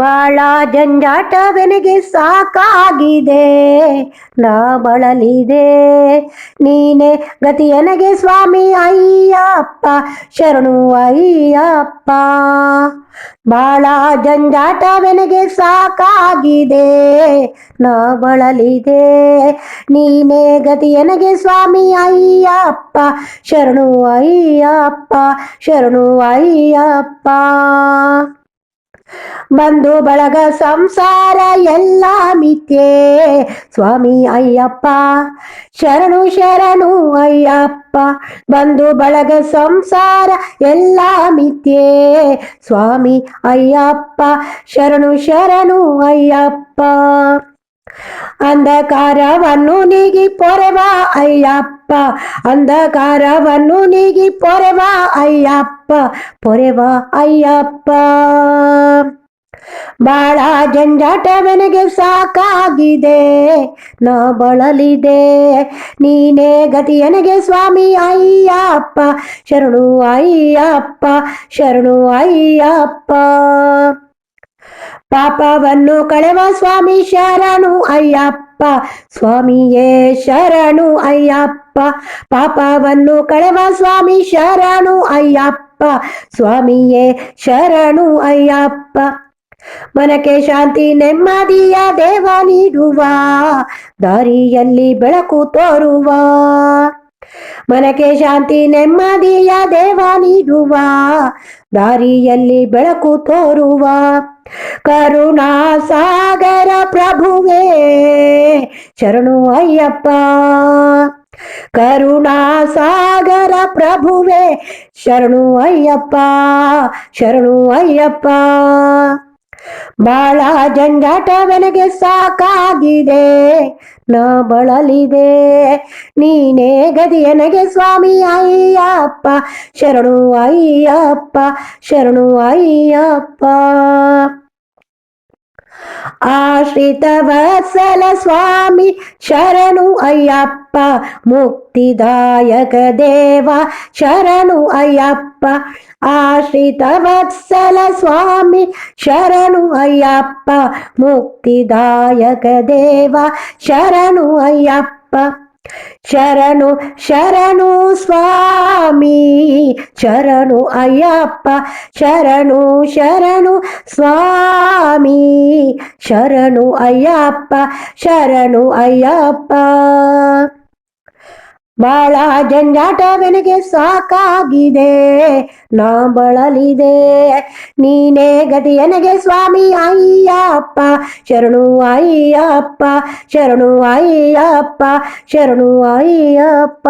ಬಾಳ ಜಂಜಾಟವೆನಗೆ ಸಾಕಾಗಿದೆ, ನಾ ಬಳಲಿದೆ. ನೀನೆ ಗತಿಯನಗೆ ಸ್ವಾಮಿ ಅಯ್ಯಪ್ಪ, ಶರಣು ಅಯ್ಯಪ್ಪ. ಬಾಳ ಜಂಜಾಟವೆನಗೆ ಸಾಕಾಗಿದೆ, ನಾ ಬಳಲಿದೆ. ನೀನೆ ಗತಿಯನಗೆ ಸ್ವಾಮಿ ಅಯ್ಯಪ್ಪ, ಶರಣು ಅಯ್ಯಪ್ಪ ಶರಣು ಅಯ್ಯಪ್ಪ. ಬಂಧು ಬಳಗ ಸಂಸಾರ ಎಲ್ಲ ಮಿಥ್ಯೆ. ಸ್ವಾಮಿ ಅಯ್ಯಪ್ಪ, ಶರಣು ಶರಣು ಅಯ್ಯಪ್ಪ ಬಂಧು ಬಳಗ ಸಂಸಾರ ಎಲ್ಲ ಮಿಥ್ಯೆ. ಸ್ವಾಮಿ ಅಯ್ಯಪ್ಪ, ಶರಣು ಶರಣು ಅಯ್ಯಪ್ಪ, ಅಂಧಕಾರವನ್ನು ನೀಗಿ ಪೊರೆವ ಅಯ್ಯಪ್ಪ, ಅಂಧಕಾರವನ್ನು ನೀಗಿ ಪೊರೆವ ಅಯ್ಯಪ್ಪ ಪೊರೆವ ಅಯ್ಯಪ್ಪ. ಬಾಳ ಜಂಜಾಟವೆನಗೆ ಸಾಕಾಗಿದೆ, ನಾ ಬಳಲಿದೆ. ನೀನೇ ಗತಿಯನಗೆ ಸ್ವಾಮಿ ಅಯ್ಯಪ್ಪ, ಶರಣು ಅಯ್ಯಪ್ಪ ಶರಣು ಅಯ್ಯಪ್ಪ. ಪಾಪವನ್ನು ಕಳೆವ ಸ್ವಾಮಿ ಶರಣು ಅಯ್ಯಪ್ಪ, ಸ್ವಾಮಿಯೇ ಶರಣು ಅಯ್ಯಪ್ಪ. ಪಾಪವನ್ನು ಕಳೆವ ಸ್ವಾಮಿ ಶರಣು ಅಯ್ಯಪ್ಪ, ಸ್ವಾಮಿಯೇ ಶರಣು ಅಯ್ಯಪ್ಪ. ಮನಕ್ಕೆ ಶಾಂತಿ ನೆಮ್ಮದಿಯ ದೇವ ನೀಡುವ, ದಾರಿಯಲ್ಲಿ ಬೆಳಕು ತೋರುವ. ಮನಕ್ಕೆ ಶಾಂತಿ ನೆಮ್ಮದಿಯ ದೇವ ನೀಡುವ, ದಾರಿಯಲ್ಲಿ ಬೆಳಕು ತೋರುವ. ಕರುಣಾ ಸಾಗರ ಪ್ರಭುವೇ, ಶರಣು ಅಯ್ಯಪ್ಪ. ಕರುಣಾ ಸಾಗರ ಪ್ರಭುವೇ, ಶರಣು ಅಯ್ಯಪ್ಪ ಶರಣು ಅಯ್ಯಪ್ಪ. ಬಾಳ ಜಂಜಾಟವೆನಗೆ ಸಾಕಾಗಿದೆ ನಾ ಬಳಲಿದೆ. ನೀನೇ ಗದಿಯನಗೆ ಸ್ವಾಮಿ ಅಯ್ಯಪ್ಪ ಶರಣು ಅಯ್ಯಪ್ಪ ಶರಣು ಅಯ್ಯಪ್ಪ. आश्रितवत्सल स्वामी शरणु अय्याप्प मुक्तिदायक देवा शरणु अय्यप्प। आश्रित वत्सल स्वामी शरणु अय्याप्प मुक्तिदायक देवा शरणु अय्यप्प। ಶರಣು ಅಯ್ಯಪ್ಪ ಶರಣು ಶರಣು ಸ್ವಾಮಿ ಶರಣು ಅಯ್ಯಪ್ಪ ಶರಣು ಶರಣು ಸ್ವಾಮಿ ಶರಣು ಅಯ್ಯಪ್ಪ ಶರಣು ಅಯ್ಯಪ್ಪ ಬಾಳ ಜಂಜಾಟವೆನಗೆ ಸಾಕಾಗಿದೆ, ನಾ ಬಳಲಿದೆ. ನೀನೇ ಗತಿಯನಗೆ ಸ್ವಾಮಿ ಅಯ್ಯಪ್ಪ, ಶರಣು ಅಯ್ಯಪ್ಪ ಶರಣು ಅಯ್ಯಪ್ಪ ಶರಣು ಅಯ್ಯಪ್ಪ.